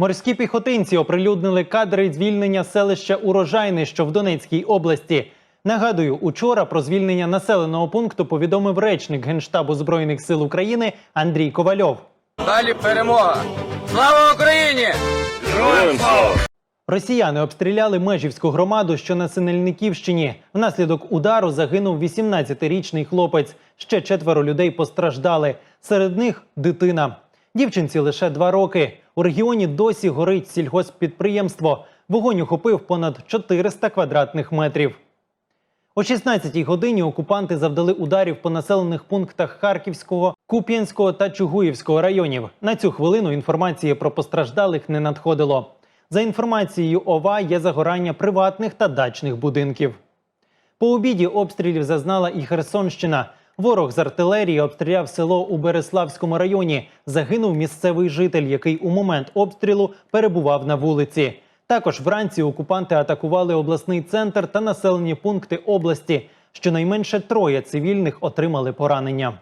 Морські піхотинці оприлюднили кадри звільнення селища Урожайне, що в Донецькій області. Нагадую, учора про звільнення населеного пункту повідомив речник Генштабу Збройних сил України Андрій Ковальов. Далі перемога! Слава Україні! Росіяни обстріляли Межівську громаду, що на Синельниківщині. Внаслідок удару загинув 18-річний хлопець. Ще четверо людей постраждали. Серед них дитина. Дівчинці лише два роки. У регіоні досі горить сільгосппідприємство. Вогонь охопив понад 400 квадратних метрів. О 16-й годині окупанти завдали ударів по населених пунктах Харківського, Куп'янського та Чугуївського районів. На цю хвилину інформації про постраждалих не надходило. За інформацією ОВА є загорання приватних та дачних будинків. По обіді обстрілів зазнала і Херсонщина. Ворог з артилерії обстріляв село у Береславському районі. Загинув місцевий житель, який у момент обстрілу перебував на вулиці. Також вранці окупанти атакували обласний центр та населені пункти області. Щонайменше троє цивільних отримали поранення.